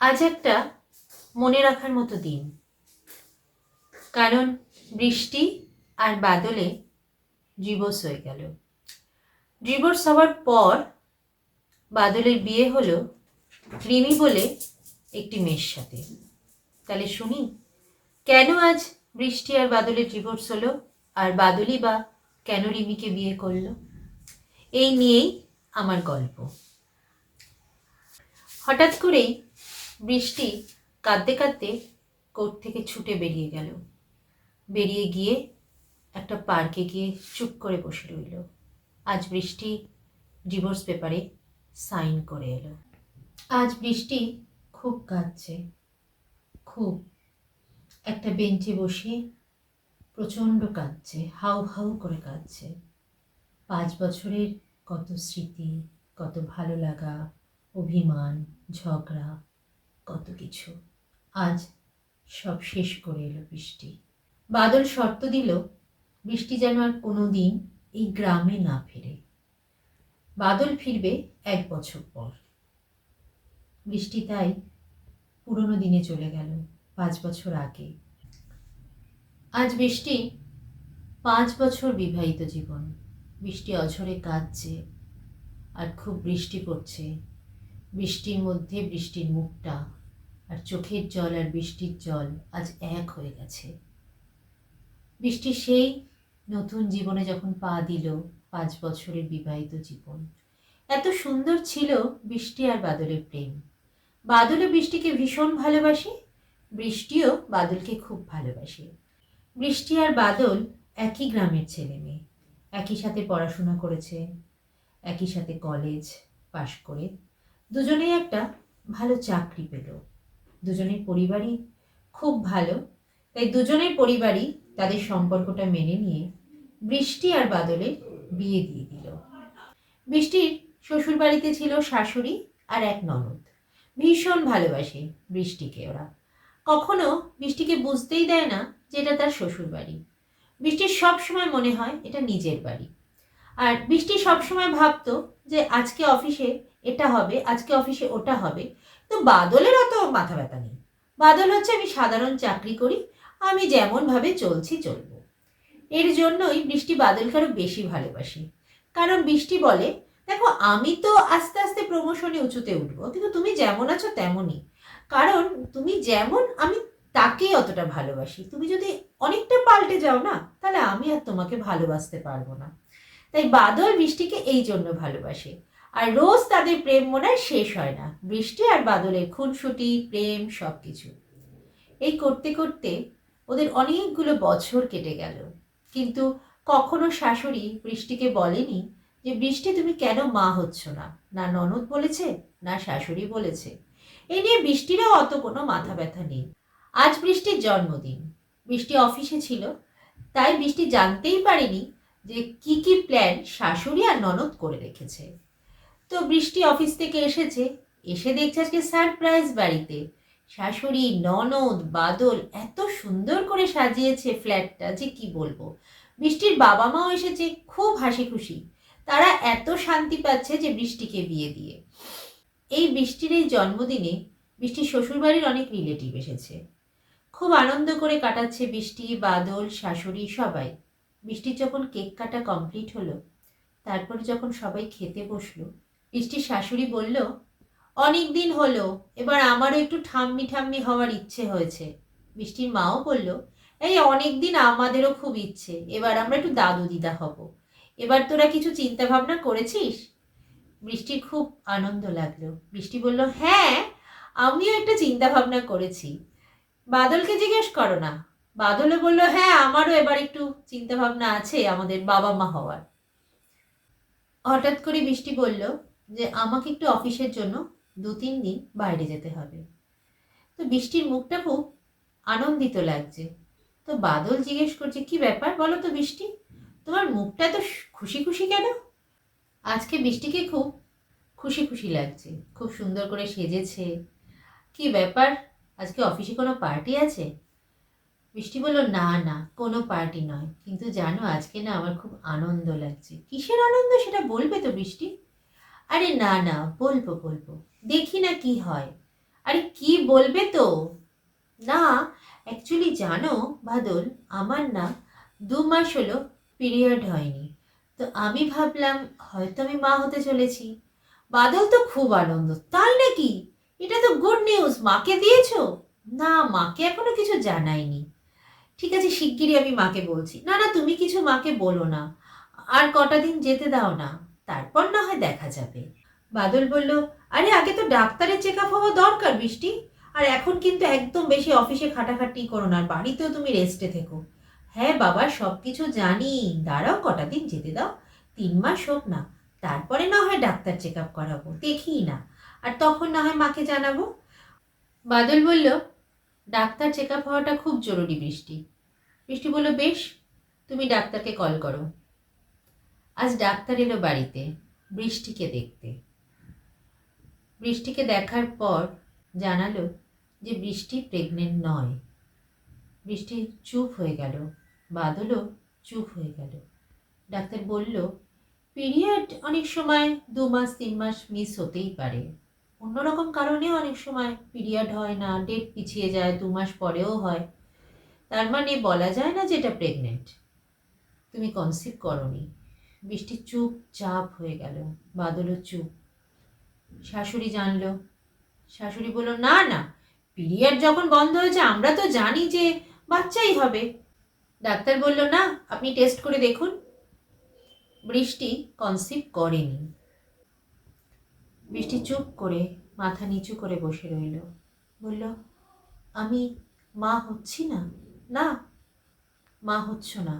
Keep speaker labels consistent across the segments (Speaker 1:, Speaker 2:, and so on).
Speaker 1: আজ একটা মনে রাখার মতো দিন। কারণ বৃষ্টি আর বাদলে ডিভোর্স হয়ে গেল। ডিভোর্স হওয়ার পর বাদলের বিয়ে হলো রিমি বলে একটি মেয়ের সাথে। তাহলে শুনি, কেন আজ বৃষ্টি আর বাদলের ডিভোর্স হলো আর বাদলই বা কেন রিমিকে বিয়ে করল? এই নিয়েই আমার গল্প। হঠাৎ করেই বৃষ্টি কাঁদতে কাঁদতে কোর্ট থেকে ছুটে বেরিয়ে গেল। বেরিয়ে গিয়ে একটা পার্কে গিয়ে চুপ করে বসে রইল। আজ বৃষ্টি ডিভোর্স পেপারে সাইন করে এলো। আজ বৃষ্টি খুব কাঁদছে। খুব। একটা বেঞ্চে বসে প্রচণ্ড কাঁদছে, হাউ হাউ করে কাঁদছে। পাঁচ বছরের কত স্মৃতি, কত ভালো লাগা, অভিমান, ঝগড়া কত কিছু। আজ সব শেষ করে এলো বৃষ্টি। বাদল শর্ত দিল, বৃষ্টি যেন আর কোনো দিন এই গ্রামে না ফেরে। বাদল ফিরবে এক বছর পর। বৃষ্টি তাই পুরনো দিনে চলে গেল, পাঁচ বছর আগে। আজ বৃষ্টি পাঁচ বছর বিবাহিত জীবন। বৃষ্টি অঝরে কাঁদছে আর খুব বৃষ্টি পড়ছে। বৃষ্টির মধ্যে বৃষ্টির মুখটা আর চোখের জল আর বৃষ্টির জল আজ এক হয়ে গেছে। বৃষ্টি সেই নতুন জীবনে যখন পা দিল পাঁচ বছরের বিবাহিত জীবন। এত সুন্দর ছিল বৃষ্টি আর বাদলের প্রেম। বাদলও বৃষ্টিকে ভীষণ ভালোবাসে, বৃষ্টিও বাদলকে খুব ভালোবাসে। বৃষ্টি আর বাদল একই গ্রামের ছেলে মেয়ে, একই সাথে পড়াশোনা করেছে, একই সাথে কলেজ পাশ করে দুজনেই একটা ভালো চাকরি পেল। দুজনের পরিবারই খুব ভালো। তাই দুজনের পরিবারই তাদের সম্পর্কটা মেনে নিয়ে বৃষ্টি আর বাদলের বিয়ে দিয়ে দিল। বৃষ্টির শ্বশুর বাড়িতে ছিল শাশুড়ি আর এক ননদ। ভীষণ ভালোবাসে বৃষ্টিকে ওরা। কখনো বৃষ্টিকে বুঝতেই দেয় না যে এটা তার শ্বশুর বাড়ি বৃষ্টির সব সময় মনে হয় এটা নিজের বাড়ি। আর বৃষ্টি সবসময় ভাবতো যে আজকে অফিসে এটা হবে, আজকে অফিসে ওটা হবে। তো বাদলের অত মাথা ব্যথা নেই। বাদল হচ্ছে আমি সাধারণ চাকরি করি, আমি যেমনভাবে চলছি চলবো। এর জন্যই বৃষ্টি বাদলকে আরও বেশি ভালোবাসি। কারণ বৃষ্টি বলে, দেখো, আমি তো আস্তে আস্তে প্রমোশনে উঁচুতে উঠবো, কিন্তু তুমি যেমন আছো তেমনই। কারণ তুমি যেমন, আমি তাকেই অতটা ভালোবাসি। তুমি যদি অনেকটা পাল্টে যাও না, তাহলে আমি আর তোমাকে ভালোবাসতে পারব না। তাই বাদল বৃষ্টিকে এই জন্য ভালোবাসে। আর রোজ তাদের প্রেম মনে হয় শেষ হয় না। বৃষ্টি আর বাদলের খুনসুটি, প্রেম সব কিছু এই করতে করতে ওদের অনেকগুলো বছর কেটে গেল। কিন্তু কখনো শাশুড়ি বৃষ্টিকে বলেনি যে, বৃষ্টি, তুমি কেন মা হচ্ছ না? না ননদ বলেছে, না শাশুড়ি বলেছে। এ নিয়ে বৃষ্টিরও অত কোনো মাথা ব্যথা নেই। আজ বৃষ্টির জন্মদিন। বৃষ্টি অফিসে ছিল, তাই বৃষ্টি জানতেই পারেনি যে, কি কি প্ল্যান শাশুড়ি আর ননদ করে রেখেছে। তো বৃষ্টি অফিস থেকে এসেছে। এসে দেখছে আজকে সারপ্রাইজ বাড়িতে। শাশুড়ি, ননদ, বাদল এত সুন্দর করে সাজিয়েছে ফ্ল্যাটটা যে কি বলব? বৃষ্টির বাবা মাও এসেছে, খুব হাসি খুশি তারা এত শান্তি পাচ্ছে যে বৃষ্টিকে বিয়ে দিয়ে। এই বৃষ্টির এই জন্মদিনে বৃষ্টির শ্বশুরবাড়ির অনেক রিলেটিভ এসেছে। খুব আনন্দ করে কাটাচ্ছে বৃষ্টি, বাদল, শাশুড়ি, সবাই। বৃষ্টির যখন কেক কাটা কমপ্লিট হলো, তারপর যখন সবাই খেতে বসল বৃষ্টির শাশুড়ি বলল, অনেক দিন হলো, এবার আমারও একটু ঠাম্মি ঠাম্মি হওয়ার ইচ্ছে হয়েছে। বৃষ্টির মাও বলল, এই অনেক দিন আমাদেরও খুব ইচ্ছে, এবার আমরা একটু দাদু দিদা হব। এবার তোরা কিছু চিন্তা ভাবনা করেছিস? বৃষ্টির খুব আনন্দ লাগল। বৃষ্টি বলল হ্যাঁ আমিও একটা চিন্তা ভাবনা করেছি। বাদলকে জিজ্ঞেস করো না। বাদলে বলল হ্যাঁ আমারও এবার একটু চিন্তা ভাবনা আছে আমাদের বাবা মা হওয়ার। হঠাৎ করে বৃষ্টি বলল যে আমাকে একটু অফিসের জন্য দু, তিন দিন বাইরে যেতে হবে। তো বৃষ্টির মুখটা খুব আনন্দিত লাগছে। তো বাদল জিজ্ঞেস করছে, কি ব্যাপার? বলো তো বৃষ্টি। তোমার মুখটা তো খুশি খুশি কেন? আজকে বৃষ্টিকে খুব খুশি খুশি লাগছে। খুব সুন্দর করে সেজেছে। কি ব্যাপার? আজকে অফিসে কোনো পার্টি আছে? বৃষ্টি বলল, না না, কোনো পার্টি নয়। কিন্তু জানো, আজকে না আমার খুব আনন্দ লাগছে। কিসের আনন্দ? সেটা বলবে তো বৃষ্টি। আরে না না, বলব বলব। দেখি না কি হয়। আরে কি বলবে তো? না অ্যাকচুয়ালি জানো, বাদল, আমার না দু মাস হলো পিরিয়ড হয়নি। তো আমি ভাবলাম, হয়তো আমি মা হতে চলেছি। বাদল তো খুব আনন্দ, তাই নাকি? এটা তো গুড নিউজ মাকে দিয়েছ? না, মাকে এখনও কিছু জানাইনি। ঠিক আছে, শিগগিরই আমি মাকে বলছি। না না, তুমি কিছু মাকে বলো না। আর কটা দিন যেতে দাও না। তারপর না হয় দেখা যাবে। বাদল বলল, আরে, আগে তো ডাক্তারের চেক আপ হওয়া দরকার বৃষ্টি। আর এখন কিন্তু একদম বেশি অফিসে খাটাখাটি করো না বাড়িতেও তুমি রেস্টে থেকো। হ্যাঁ বাবা সব কিছু জানি। দাঁড়াও, কটা দিন যেতে দাও। তিন মাস হোক না, তারপরে না হয় ডাক্তার চেক আপ করাবো দেখি না। আর তখন না হয় মাকে জানাব। বাদল বলল, ডাক্তার চেক আপ হওয়াটা খুব জরুরি বৃষ্টি। বৃষ্টি বলল, বেশ, তুমি ডাক্তারকে কল করো। আজ ডাক্তার এলো বাড়িতে, বৃষ্টিকে দেখতে। বৃষ্টিকে দেখার পর জানালো যে বৃষ্টি প্রেগনেন্ট নয়। বৃষ্টি চুপ হয়ে গেল, বাদলও চুপ হয়ে গেল। ডাক্তার বলল পিরিয়ড অনেক সময় দু মাস, তিন মাস মিস হতেই পারে। অন্যরকম কারণেও অনেক সময় পিরিয়ড হয় না ডেট পিছিয়ে যায়, দু মাস পরেও হয়। তার মানে বলা যায় না যে এটা প্রেগনেন্ট তুমি কনসিভ করনি। বৃষ্টি চুপ চাপ হয়ে গেল, বাদলও চুপ। শাশুড়ি জানলো, শাশুড়ি বলল, না না, পিরিয়ড যখন বন্ধ হয়েছে, আমরা তো জানি যে বাচ্চাই হবে। ডাক্তার বলল, না, আপনি টেস্ট করে দেখুন। বৃষ্টি কনসিভ করেনি। বৃষ্টি চুপ করে মাথা নিচু করে বসে রইল। বলল, আমি মা হচ্ছি না? না, মা হচ্ছ না।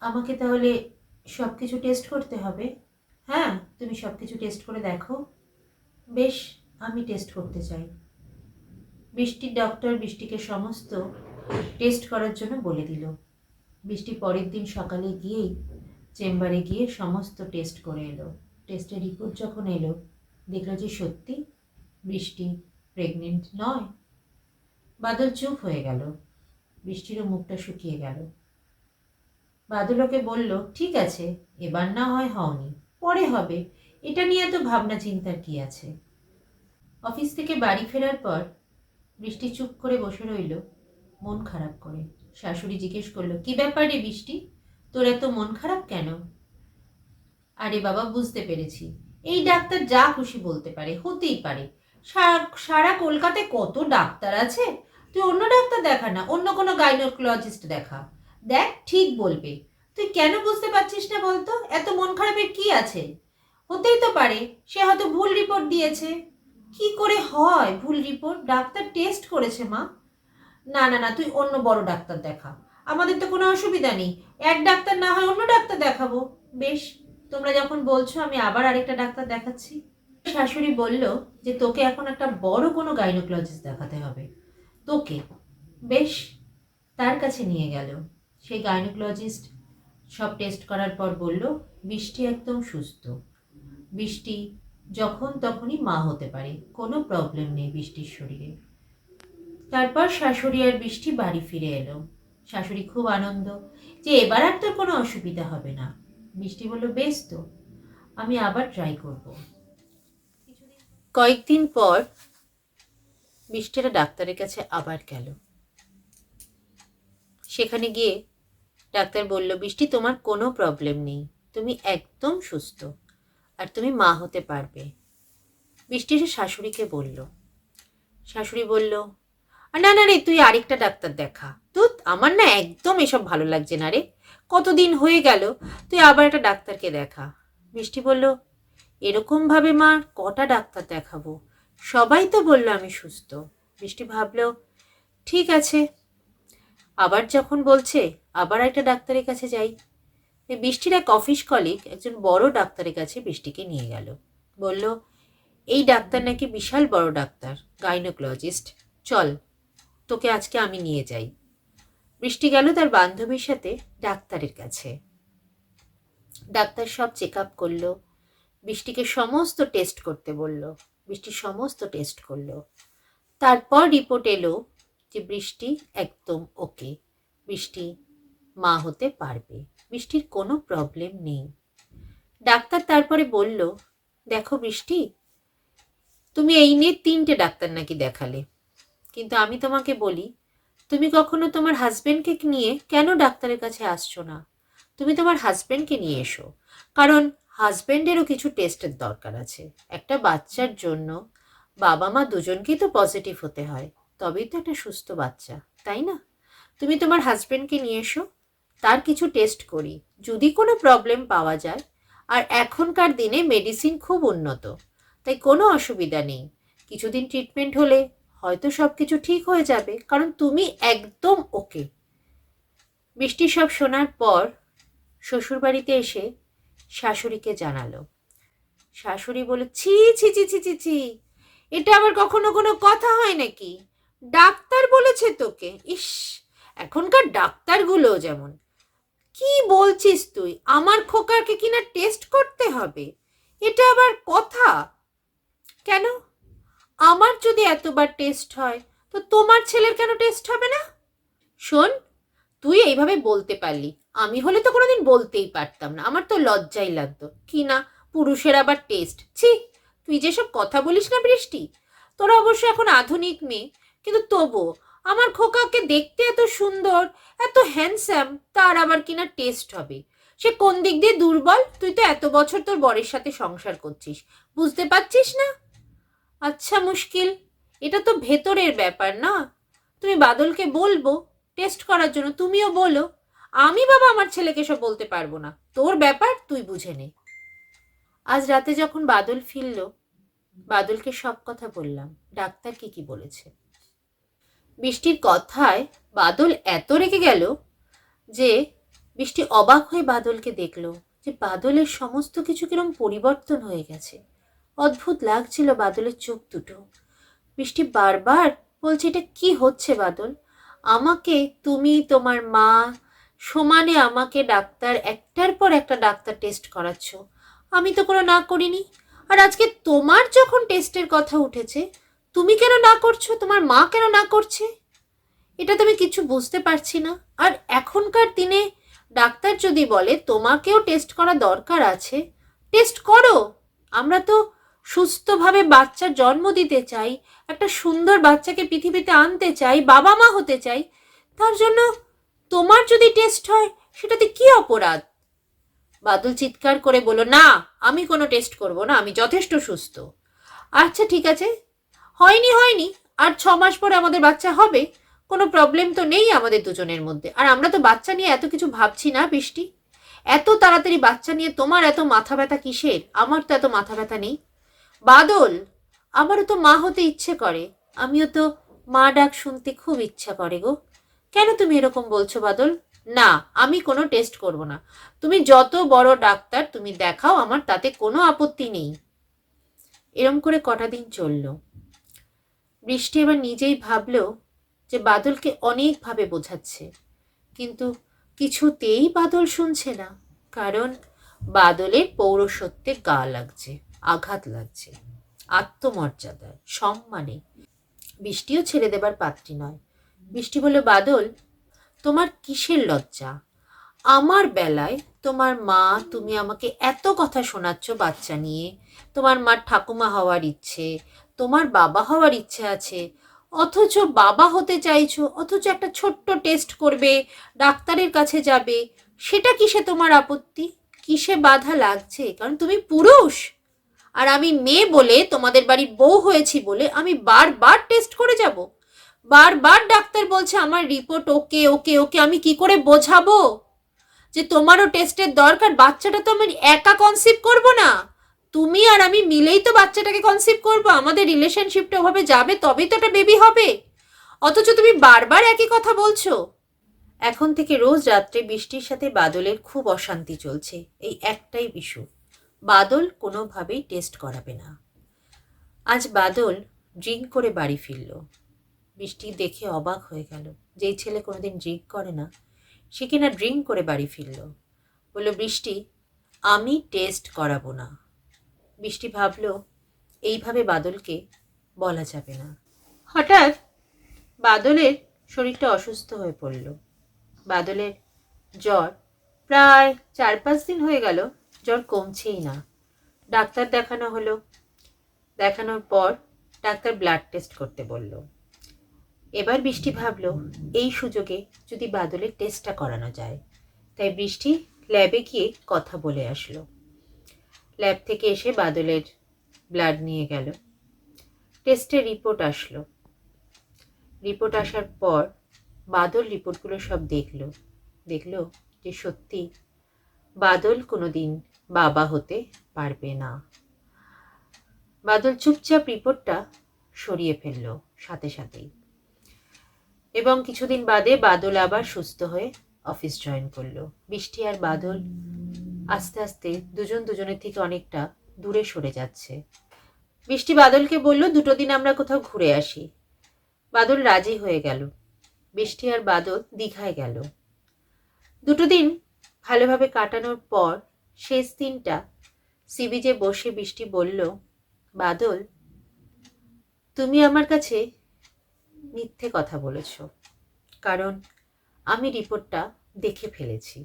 Speaker 1: আমাকে তাহলে সব কিছু টেস্ট করতে হবে। হ্যাঁ তুমি সব কিছু টেস্ট করে দেখো। বেশ, আমি টেস্ট করতে চাই। বৃষ্টির ডক্টর বৃষ্টিকে সমস্ত টেস্ট করার জন্য বলে দিল। বৃষ্টি পরের দিন সকালে গিয়েই চেম্বারে গিয়ে সমস্ত টেস্ট করে এলো। টেস্টের রিপোর্ট যখন এলো, দেখল যে সত্যি বৃষ্টি প্রেগনেন্ট নয়। বাদল চুপ হয়ে গেল। বৃষ্টিরও মুখটা শুকিয়ে গেল। বাদল ওকে বলল, ঠিক আছে, এবার না হয় হওনি, পরে হবে। এটা নিয়ে এত ভাবনা চিন্তার কি আছে? অফিস থেকে বাড়ি ফেরার পর বৃষ্টি চুপ করে বসে রইল, মন খারাপ করে। শাশুড়ি জিজ্ঞেস করল, কি ব্যাপার বৃষ্টি? তোর এত মন খারাপ কেন? আরে বাবা, বুঝতে পেরেছি। এই ডাক্তার যা খুশি বলতে পারে, হতেই পারে। সারা সারা কলকাতায় কত ডাক্তার আছে? তুই অন্য ডাক্তার দেখা না, অন্য কোনো গাইনোকোলজিস্ট দেখা। দেখ, ঠিক বলবে। তুই কেন বুঝতে পারছিস না বলতো? এত মন খারাপের কি আছে? হতেই তো পারে, সে হয়তো ভুল রিপোর্ট দিয়েছে। কি করে হয় ভুল রিপোর্ট ডাক্তার টেস্ট করেছে, মা। না না না, তুই অন্য বড় ডাক্তার দেখা। আমাদের তো কোনো অসুবিধা নেই। এক ডাক্তার না হয় অন্য ডাক্তার দেখাবো। বেশ, তোমরা যখন বলছো, আমি আবার আরেকটা ডাক্তার দেখাচ্ছি। শাশুড়ি বলল যে, তোকে এখন একটা বড় কোনো গাইনোকোলজিস্ট দেখাতে হবে। তোকে। বেশ, তার কাছে নিয়ে গেল। সেই গাইনোকোলজিস্ট সব টেস্ট করার পর বলল, বৃষ্টি একদম সুস্থ। বৃষ্টি যখন তখনই মা হতে পারে। কোনো প্রবলেম নেই বৃষ্টির শরীরে। তারপর শাশুড়ি আর বৃষ্টি বাড়ি ফিরে এলো। শাশুড়ি খুব আনন্দ যে এবার আর তোর কোনো অসুবিধা হবে না। বৃষ্টি বলল, বেশ তো, আমি আবার ট্রাই করব। কয়েকদিন পর বৃষ্টিরা ডাক্তারের কাছে আবার গেল। সেখানে গিয়ে ডাক্তার বলল, বৃষ্টি, তোমার কোনো প্রবলেম নেই। তুমি একদম সুস্থ। আর তুমি মা হতে পারবে। বৃষ্টি এসে শাশুড়িকে বলল, শাশুড়ি বলল "আর না না রে, তুই আরেকটা ডাক্তার দেখা। তো আমার না একদম এসব ভালো লাগছে না রে। কতদিন হয়ে গেল, তুই আবার একটা ডাক্তারকে দেখা। বৃষ্টি বলল, এরকমভাবে মা, কটা ডাক্তার দেখাবো? সবাই তো বলল আমি সুস্থ। বৃষ্টি ভাবল, ঠিক আছে। আবার যখন বলছে আবার একটা ডাক্তারের কাছে যাই। বৃষ্টির এক অফিস কলিগ একজন বড় ডাক্তারের কাছে বৃষ্টিকে নিয়ে গেল। বলল, এই ডাক্তার নাকি বিশাল বড় ডাক্তার গাইনোকোলজিস্ট চল, তোকে আজকে আমি নিয়ে যাই। বৃষ্টি গেল তার বান্ধবীর সাথে ডাক্তারের কাছে। ডাক্তার সব চেক আপ করল, বৃষ্টিকে সমস্ত টেস্ট করতে বলল, বৃষ্টি সমস্ত টেস্ট করল। তারপর রিপোর্ট এলো যে বৃষ্টি একদম ওকে বৃষ্টি মা হতে পারবে। বৃষ্টির কোনো প্রবলেম নেই। ডাক্তার তারপরে বলল, দেখো বৃষ্টি তুমি এই নিয়ে তিনটে ডাক্তার নাকি দেখালে। কিন্তু আমি তোমাকে বলি, তুমি কখনো তোমার হাজবেন্ডকে নিয়ে কেন ডাক্তারের কাছে আসছো না? তুমি তোমার হাজবেন্ডকে নিয়ে এসো। কারণ হাজবেন্ডেরও কিছু টেস্টের দরকার আছে। একটা বাচ্চার জন্য বাবা মা দুজনকেই তো পজিটিভ হতে হয়। তবেই তো একটা সুস্থ বাচ্চা, তাই না? তুমি তোমার হাজবেন্ডকে নিয়ে এসো তার কিছু টেস্ট করি। যদি কোনো প্রবলেম পাওয়া যায়, আর এখনকার দিনে মেডিসিন খুব উন্নত, তাই কোনো অসুবিধা নেই। কিছুদিন ট্রিটমেন্ট হলে হয়তো সব কিছু ঠিক হয়ে যাবে, কারণ তুমি একদম ওকে বৃষ্টি সব শোনার পর শ্বশুরবাড়িতে এসে শাশুড়িকে জানালো। শাশুড়ি বলে, ছি ছি ছি ছি ছি ছি, এটা আবার কখনো কোনো কথা হয় নাকি? ডাক্তার বলেছে তোকে। ইস, এখনকার ডাক্তারগুলো যেমন কি বলছিস তুই? আমার খোকাকে কিনা টেস্ট করতে হবে? এটা আবার কথা? কেন? আমার যদি এতবার টেস্ট হয়, তো তোমার ছেলের কেন টেস্ট হবে না? শোন, তুই এইভাবে বলতে পারলি। আমি হলে তো কোনোদিন বলতেই পারতাম না। আমার তো লজ্জাই লাগতো। কি না পুরুষের আবার টেস্ট ছি, তুই যেসব কথা বলিস না বৃষ্টি? তোরা অবশ্য এখন আধুনিক মেয়ে, কিন্তু তবুও আমার খোকাকে দেখতে এত সুন্দর, এত হ্যান্ডসাম তার আবার কিনা টেস্ট হবে। সে কোন দিক দিয়ে দুর্বল? তুই তো এত বছর তোর বরের সাথে সংসার করছিস। বুঝতে পারছিস না? আচ্ছা মুশকিল। এটা তো ভেতরের ব্যাপার না। তুমি বাদলকে বলব টেস্ট করার জন্য তুমিও বলো। আমি বাবা আমার ছেলেকে সব বলতে পারব না। তোর ব্যাপার তুই বুঝে নে। আজ রাতে যখন বাদল ফিরল, বাদলকে সব কথা বললাম। ডাক্তার কি কি বলেছে? বৃষ্টির কথায় বাদল এত রেগে গেল যে বৃষ্টি অবাক হয়ে বাদলকে দেখল যে বাদলের সমস্ত কিছু কিরম পরিবর্তন হয়ে গেছে। অদ্ভুত লাগছিল বাদলের চোখ দুটো। বৃষ্টি বারবার বলছে, এটা কি হচ্ছে বাদল? আমাকে তুমি, তোমার মা, সমানে আমাকে ডাক্তার, একটার পর একটা ডাক্তার টেস্ট করাচ্ছ। আমি তো কোনো না করিনি। আর আজকে তোমার যখন টেস্টের কথা উঠেছে তুমি কেন না করছ? তোমার মা কেন না করছে? এটা তো আমি কিছু বুঝতে পারছি না। আর এখনকার দিনে ডাক্তার যদি বলে, তোমাকেও টেস্ট করা দরকার আছে টেস্ট করো। আমরা তো সুস্থভাবে বাচ্চার জন্ম দিতে চাই, একটা সুন্দর বাচ্চাকে পৃথিবীতে আনতে চাই, বাবা মা হতে চাই, তার জন্য তোমার যদি টেস্ট হয়, সেটাতে কি অপরাধ? বাদল চিৎকার করে বলো না, আমি কোনো টেস্ট করব না, আমি যথেষ্ট সুস্থ। আচ্ছা ঠিক আছে হয়নি হয়নি। আর ছ মাস পরে আমাদের বাচ্চা হবে, কোনো প্রবলেম তো নেই আমাদের দুজনের মধ্যে। আর আমরা তো বাচ্চা নিয়ে এত কিছু ভাবছি না, বৃষ্টি। এত তাড়াতাড়ি বাচ্চা নিয়ে তোমার এত মাথা ব্যথা কিসের? আমার তো এত মাথা ব্যথা নেই। বাদল, আমারও তো মা হতে ইচ্ছে করে। আমিও তো মা ডাক শুনতে খুব ইচ্ছা করে গো। কেন তুমি এরকম বলছো বাদল? না, আমি কোনো টেস্ট করব না। তুমি যত বড় ডাক্তার তুমি দেখাও, আমার তাতে কোনো আপত্তি নেই। এরম করে কটা দিন চলল। বৃষ্টি এবার নিজেই ভাবলো যে বাদলকে অনেকভাবে বোঝাচ্ছে। কিন্তু কিছুতেই বাদল শুনছে না, কারণ বাদলের পৌরসত্বে গা লাগছে, আঘাত লাগছে আত্মমর্যাদায় সম্মানে। বৃষ্টিও ছেড়ে দেবার পাত্রী নয়। বৃষ্টি বলে বাদল, তোমার কিসের লজ্জা? আমার বেলায় তোমার মা, তুমি আমাকে এত কথা শোনাচ্ছ বাচ্চা নিয়ে। তোমার মার ঠাকুমা হওয়ার ইচ্ছে তোমার বাবা হওয়ার ইচ্ছে আছে। অথচ বাবা হতে চাইছো, অথচ একটা ছোট্ট টেস্ট করবে, ডাক্তারের কাছে যাবে। সেটা কিসে তোমার আপত্তি? কিসে বাধা লাগছে? কারণ তুমি পুরুষ। আর আমি মেয়ে বলে তোমাদের বাড়ির বউ হয়েছি বলে আমি বারবার টেস্ট করে যাব। বারবার ডাক্তার বলছে, আমার রিপোর্ট ওকে ওকে ওকে আমি কি করে বোঝাবো? যে তোমারও টেস্টের দরকার, বাচ্চাটা তো আমি একা কনসিভ করব না। তুমি আর আমি মিলেই তো বাচ্চাটাকে কনসিভ করব। আমাদের রিলেশনশিপটা ওভাবে যাবে, তবেই তো একটা বেবি হবে। অথচ তুমি বারবার একই কথা বলছো। এখন থেকে রোজ রাত্রে বৃষ্টির সাথে বাদলের খুব অশান্তি চলছে, এই একটাই ইস্যু বাদল কোনোভাবেই টেস্ট করাবে না। আজ বাদল ড্রিঙ্ক করে বাড়ি ফিরল। বৃষ্টি দেখে অবাক হয়ে গেল যেই ছেলে কোনোদিন ড্রিঙ্ক করে না। সে কিনা ড্রিঙ্ক করে বাড়ি ফিরল। বলল, বৃষ্টি, আমি টেস্ট করাবো না। বৃষ্টি ভাবল, এইভাবে বাদলকে বলা যাবে না। হঠাৎ বাদলের শরীরটা অসুস্থ হয়ে পড়ল। বাদলের জ্বর প্রায় চার পাঁচ দিন হয়ে গেল, জ্বর কমছেই না। ডাক্তার দেখানো হলো। দেখানোর পর ডাক্তার ব্লাড টেস্ট করতে বলল। এবার বৃষ্টি ভাবলো, এই সুযোগে যদি বাদলের টেস্টটা করানো যায়। তাই বৃষ্টি ল্যাবে গিয়ে কথা বলে আসলো। ল্যাব থেকে এসে বাদলের ব্লাড নিয়ে গেল। টেস্টের রিপোর্ট আসলো। রিপোর্ট আসার পর বাদল রিপোর্টগুলো সব দেখল। দেখল যে সত্যি বাদল কোনোদিন বাবা হতে পারবে না। বাদল চুপচাপ রিপোর্টটা সরিয়ে ফেলল সাথে সাথেই। এবং কিছুদিন বাদে বাদল আবার সুস্থ হয়ে অফিস জয়েন করল। বৃষ্টি আর বাদল আস্তে আস্তে দুজন দুজনের থেকে অনেকটা দূরে সরে যাচ্ছে। বৃষ্টি বাদলকে বলল, দুটো দিন আমরা কোথাও ঘুরে আসি। বাদল রাজি হয়ে গেল। বৃষ্টি আর বাদল দীঘায় গেল। দুটো দিন ভালোভাবে কাটানোর পর শেষ দিনটা সি বিচে বসে বৃষ্টি বলল, বাদল, তুমি আমার কাছে মিথ্যে কথা বলেছ, কারণ আমি রিপোর্টটা দেখে ফেলেছি।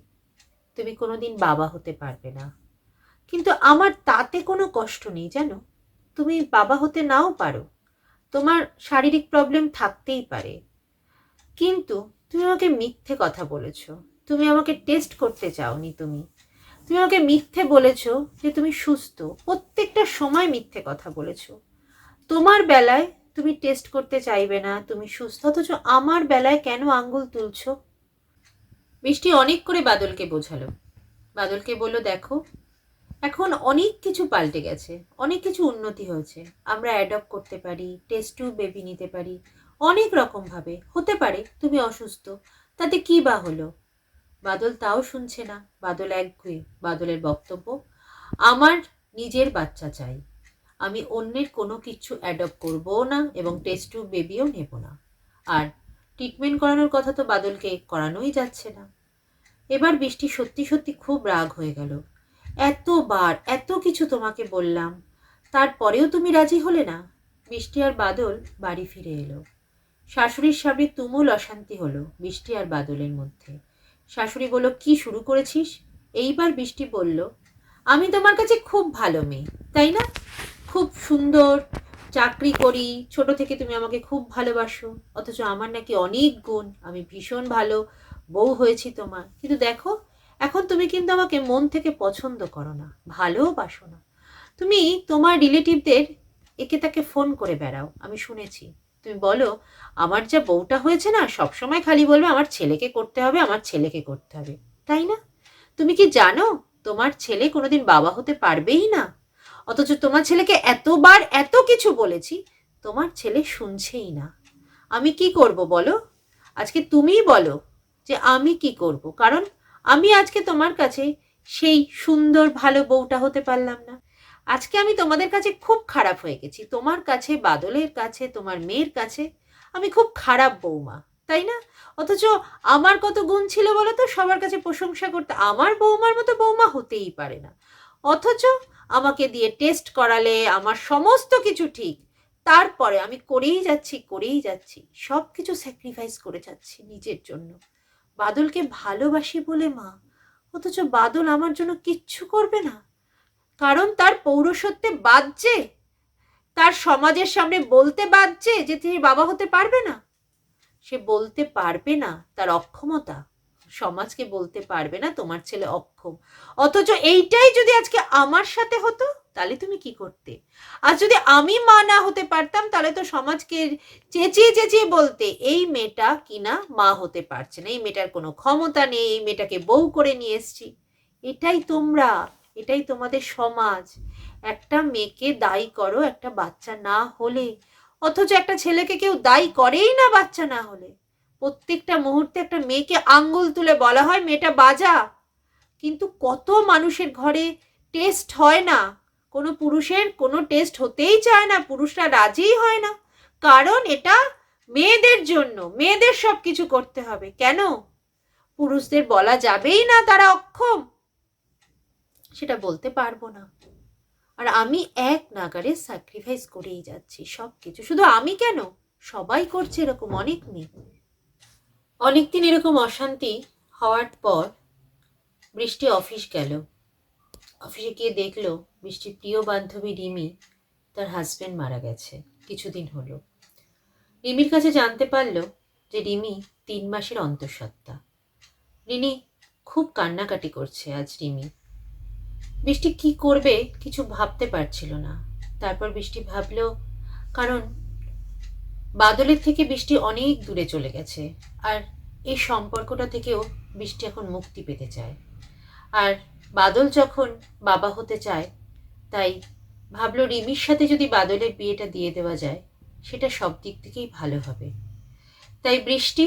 Speaker 1: তুমি কোনোদিন বাবা হতে পারবে না। কিন্তু আমার তাতে কোনো কষ্ট নেই, জানো? তুমি বাবা হতে নাও পারো। তোমার শারীরিক প্রবলেম থাকতেই পারে। কিন্তু তুমি আমাকে মিথ্যে কথা বলেছ। তুমি আমাকে টেস্ট করতে চাওনি তুমি। তুমি আমাকে মিথ্যে বলেছ যে তুমি সুস্থ। প্রত্যেকটা সময় মিথ্যে কথা বলেছ। তোমার বেলায় তুমি টেস্ট করতে চাইবে না, তুমি সুস্থ। অথচ আমার বেলায় কেন আঙ্গুল তুলছো? বৃষ্টি অনেক করে বাদলকে বোঝালো। বাদলকে বলল, দেখো, এখন অনেক কিছু পাল্টে গেছে, অনেক কিছু উন্নতি হয়েছে। আমরা অ্যাডপ্ট করতে পারি টেস্ট টিউব বেবি নিতে পারি, অনেক রকমভাবে। হতে পারে, তুমি অসুস্থ, তাতে কি বা হলো? বাদল তাও শুনছে না। বাদল একগুয়ে বাদলের বক্তব্য, আমার নিজের বাচ্চা চাই। আমি অন্যের কোনো কিছু অ্যাডপ্ট করব না এবং টেস্ট টিউব বেবিও নেব না। আর ট্রিটমেন্ট করানোর কথা তো বাদলকে করানোই যাচ্ছে না। এবার বৃষ্টি সত্যি সত্যি খুব রাগ হয়ে গেল। এতবার, এত কিছু তোমাকে বললাম, তারপরেও তুমি রাজি হলে না? বৃষ্টি আর বাদল বাড়ি ফিরে এলো। শাশুড়ির সামনে তুমুল অশান্তি হলো বৃষ্টি আর বাদলের মধ্যে। শাশুড়ি বলল, কি শুরু করেছিস? এইবার বৃষ্টি বলল, আমি তোমার কাছে খুব ভালো মেয়ে, তাই না? খুব সুন্দর চাকরি করি, ছোট থেকে তুমি আমাকে খুব ভালোবাসো, অথচ আমার নাকি অনেক গুণ, আমি ভীষণ ভালো, বউ হয়েছি তোমার। কিন্তু দেখো, এখন তুমি কিন্তু আমাকে মন থেকে পছন্দ করো না ভালোবাসো না। তুমি তোমার রিলেটিভদের একে তাকে ফোন করে বেড়াও, আমি শুনেছি। তুমি বলো, আমার যা বউটা হয়েছে না, সবসময় খালি বলবে, আমার ছেলেকে করতে হবে, আমার ছেলেকে করতে হবে। তাই না? তুমি কি জানো, তোমার ছেলে কোনোদিন বাবা হতে পারবেই না? অথচ তোমার ছেলেকে এতবার এত কিছু বলেছি, তোমার ছেলে শুনছেই না। আমি কি করব বলো? আজকে তুমিই বলো যে আমি কি করব, কারণ আমি আজকে তোমার কাছে সেই সুন্দর ভালো বউটা হতে পারলাম না। আজকে আমি তোমাদের কাছে খুব খারাপ হয়ে গেছি, তোমার কাছে, বাদলের কাছে, তোমার মেয়ের কাছে। আমি খুব খারাপ বৌমা তাই না? অথচ আমার কত গুণ ছিল বলো তো? সবার কাছে প্রশংসা করতে, আমার বৌমার মতো বৌমা হতেই পারে না। অথচ আমাকে দিয়ে টেস্ট করালে আমার সমস্ত কিছু ঠিক। তারপরে আমি করেই যাচ্ছি করেই যাচ্ছি। সব কিছু স্যাক্রিফাইস করে যাচ্ছি নিজের জন্য। বাদলকে ভালোবাসি বলে মা, অথচ বাদল আমার জন্য কিচ্ছু করবে না। কারণ তার পৌরসত্বে বাজছে। তার সমাজের সামনে বলতে বাজছে যে তিনি বাবা হতে পারবে না। সে বলতে পারবে না তার অক্ষমতা। সমাজকে বলতে পারবে না তোমার ছেলে অক্ষম। অথচ এইটাই যদি আজকে আমার সাথে হতো, তাহলে তুমি কি করতে? আর যদি আমি মা না হতে পারতাম, তাহলে তো সমাজকে চেঁচিয়ে চেঁচিয়ে বলতে, এই মেয়েটা কিনা মা হতে পারছে না, এই মেয়েটার কোনো ক্ষমতা নেই, এই মেয়েটাকে বউ করে নিয়ে এসছি। এটাই তোমরা, এটাই তোমাদের সমাজ। একটা মেয়েকে দায়ী করো, একটা বাচ্চা না হলে। অথচ একটা ছেলেকে কেউ দায়ী করেই না বাচ্চা না হলে। প্রত্যেকটা মুহূর্তে একটা মেয়েকে আঙ্গুল তুলে বলা হয়, মেয়েটা বাজা। কিন্তু কত মানুষের ঘরে টেস্ট হয় না। কোনো পুরুষের কোনো টেস্ট হতেই চায় না, পুরুষরা রাজিই হয় না। কারণ এটা মেয়েদের জন্য, মেয়েদের সব কিছু করতে হবে। কেন? পুরুষদের বলা যাবেই না তারা অক্ষম। সেটা বলতে পারব না। আর আমি এক নাগারে স্যাক্রিফাইস করেই যাচ্ছি সব কিছু শুধু আমি কেন? সবাই করছে এরকম অনেক মেয়ে। অনেকদিন এরকম অশান্তি হওয়ার পর বৃষ্টি অফিস গেল। অফিসে গিয়ে দেখল বৃষ্টির প্রিয় বান্ধবী রিমি, তার হাজব্যান্ড মারা গেছে কিছুদিন হলো। রিমির কাছে জানতে পারল যে রিমি তিন মাসের অন্তঃসত্ত্বা। রিনি খুব কান্নাকাটি করছে আজ রিমি। বৃষ্টি কি করবে কিছু ভাবতে পারছিল না। তারপর বৃষ্টি ভাবলো, কারণ বাদলের থেকে বৃষ্টি অনেক দূরে চলে গেছে। আর এই সম্পর্কটা থেকেও বৃষ্টি এখন মুক্তি পেতে চায়। আর বাদল যখন বাবা হতে চায়, তাই ভাবলো রিমির সাথে যদি বাদলের বিয়েটা দিয়ে দেওয়া যায়, সেটা সব দিক থেকেই ভালো হবে। তাই বৃষ্টি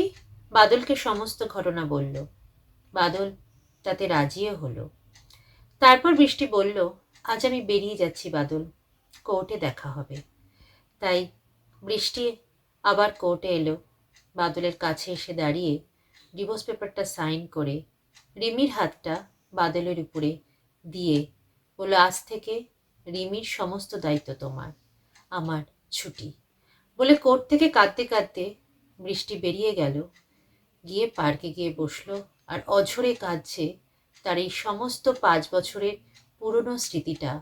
Speaker 1: বাদলকে সমস্ত ঘটনা বলল। বাদল তাতে রাজিও হলো। তারপর বৃষ্টি বলল, আজ আমি বেরিয়ে যাচ্ছি বাদল, কোর্টে দেখা হবে। তাই বৃষ্টি আবার কোর্টে এলো। বাদলের কাছে এসে দাঁড়িয়ে ডিভোর্স পেপারটা সাইন করে রিমির হাতটা বাদলের উপরে দিয়ে বলল, আজ থেকে রিমির সমস্ত দায়িত্ব তোমার, আমার ছুটি। বলে কোর্ট থেকে কাঁদতে কাঁদতে বৃষ্টি বেরিয়ে গেল। গিয়ে পার্কে গিয়ে বসল আর অঝরে কাঁদছে তার এই সমস্ত পাঁচ বছরের পুরনো স্মৃতিটা,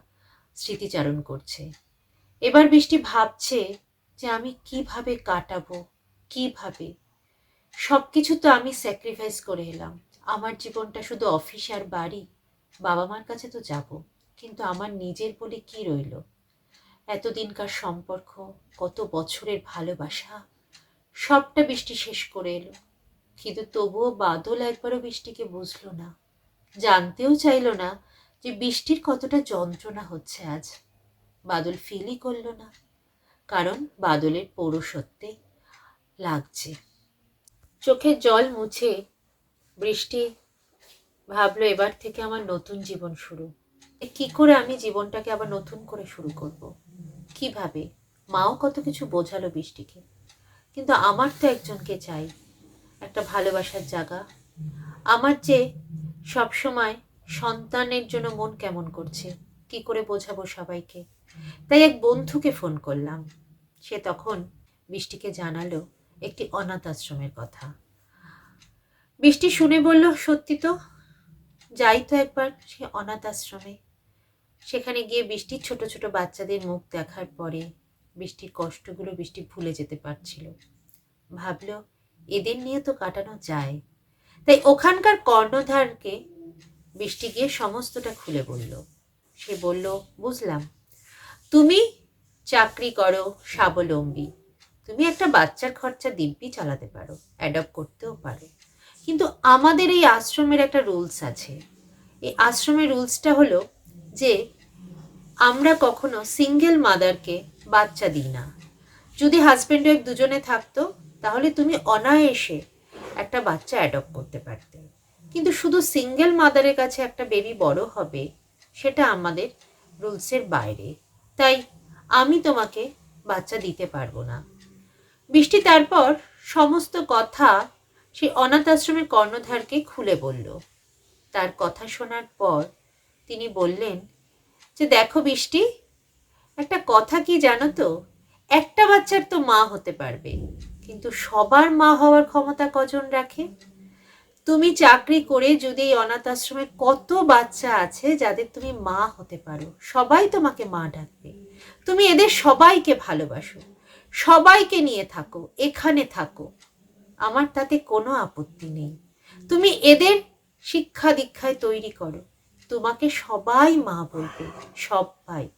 Speaker 1: স্মৃতিচারণ করছে। এবার বৃষ্টি ভাবছে যে আমি কীভাবে কাটাবো, কীভাবে? সব কিছু তো আমি স্যাক্রিফাইস করে এলাম। আমার জীবনটা শুধু অফিস আর বাড়ি, বাবা মার কাছে তো যাব। কিন্তু আমার নিজের বলে কি রইল? এতদিনকার সম্পর্ক, কত বছরের ভালোবাসা, সবটা বৃষ্টি শেষ করে এলো। কিন্তু তবুও বাদল একবারও বৃষ্টিকে বুঝলো না। জানতেও চাইলো না যে বৃষ্টির কতটা যন্ত্রণা হচ্ছে আজ। বাদল ফিলই করল না। কারণ বাদলের পৌরসত্বে লাগছে। চোখে জল মুছে বৃষ্টি ভাবলো, এবার থেকে আমার নতুন জীবন শুরু। কি করে আমি জীবনটাকে আবার নতুন করে শুরু করব। কীভাবে? মাও কত কিছু বোঝালো বৃষ্টিকে। কিন্তু আমার তো একজনকে চাই, একটা ভালোবাসার জায়গা। আমার যে সবসময় সন্তানের জন্য মন কেমন করছে? কি করে বোঝাবো সবাইকে? তাই এক বন্ধুকে ফোন করলাম। সে তখন বৃষ্টিকে জানালো একটি অনাথ আশ্রমের কথা। বৃষ্টি শুনে বলল, সত্যি তো, যাই তো একবার সে অনাথ আশ্রমে। সেখানে গিয়ে বৃষ্টির ছোট ছোট বাচ্চাদের মুখ দেখার পরে বৃষ্টির কষ্টগুলো বৃষ্টি ভুলে যেতে পারছিল। ভাবলো, এদের নিয়ে তো কাটানো যায়। তাই ওখানকার কর্ণধারকে বৃষ্টি গিয়ে সমস্তটা খুলে বলল। সে বলল, বুঝলাম তুমি চাকরি করো স্বাবলম্বী। তুমি একটা বাচ্চার খরচা দিব্যি চালাতে পারো অ্যাডপ্ট করতেও পারো। কিন্তু আমাদের এই আশ্রমের একটা রুলস আছে। এই আশ্রমের রুলসটা হলো যে আমরা কখনো সিঙ্গেল মাদারকে বাচ্চা দিই না। যদি হাজব্যান্ড ওয়াইফ দুজনে থাকতো, তাহলে তুমি অনায়াসে একটা বাচ্চা অ্যাডপ্ট করতে পারতে। কিন্তু শুধু সিঙ্গেল মাদারের কাছে একটা বেবি বড় হবে, সেটা আমাদের রুলসের বাইরে। তাই আমি তোমাকে বাচ্চা দিতে পারব না। বৃষ্টি তারপর সমস্ত কথা সেই অনাথ আশ্রমের কর্ণধারকে খুলে বলল। তার কথা শোনার পর তিনি বললেন, যে দেখো বৃষ্টি, একটা কথা কি জানো তো? একটা বাচ্চার তো মা হতে পারবে, কিন্তু সবার মা হওয়ার ক্ষমতা কজন রাখে? তুমি চাকরি করে যদি এই অনাথ আশ্রমে কত বাচ্চা আছে যাদের তুমি মা হতে পারো? সবাই তোমাকে মা ডাকবে। তুমি এদের সবাইকে ভালোবাসো। সবাইকে নিয়ে থাকো, এখানে থাকো। আমার তাতে কোনো আপত্তি নেই। তুমি এদের শিক্ষা দীক্ষায় তৈরি করো। তোমাকে সবাই মা বলবে, সবাই।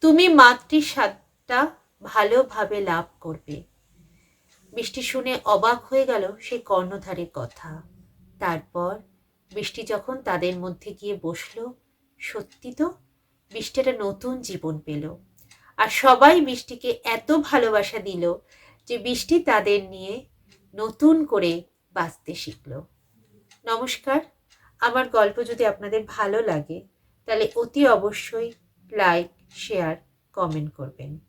Speaker 1: তুমি মাতৃ স্বাদটা ভালোভাবে লাভ করবে। বৃষ্টি শুনে অবাক হয়ে গেল সেই কর্ণধারের কথা। তারপর বৃষ্টি যখন তাদের মধ্যে গিয়ে বসল, সত্যি তো বৃষ্টি একটা নতুন জীবন পেল। আর সবাই বৃষ্টিকে এত ভালোবাসা দিল যে বৃষ্টি তাদের নিয়ে নতুন করে বাঁচতে শিখল। নমস্কার, আমার গল্প যদি আপনাদের ভালো লাগে, তাহলে অতি অবশ্যই লাইক শেয়ার কমেন্ট করবেন।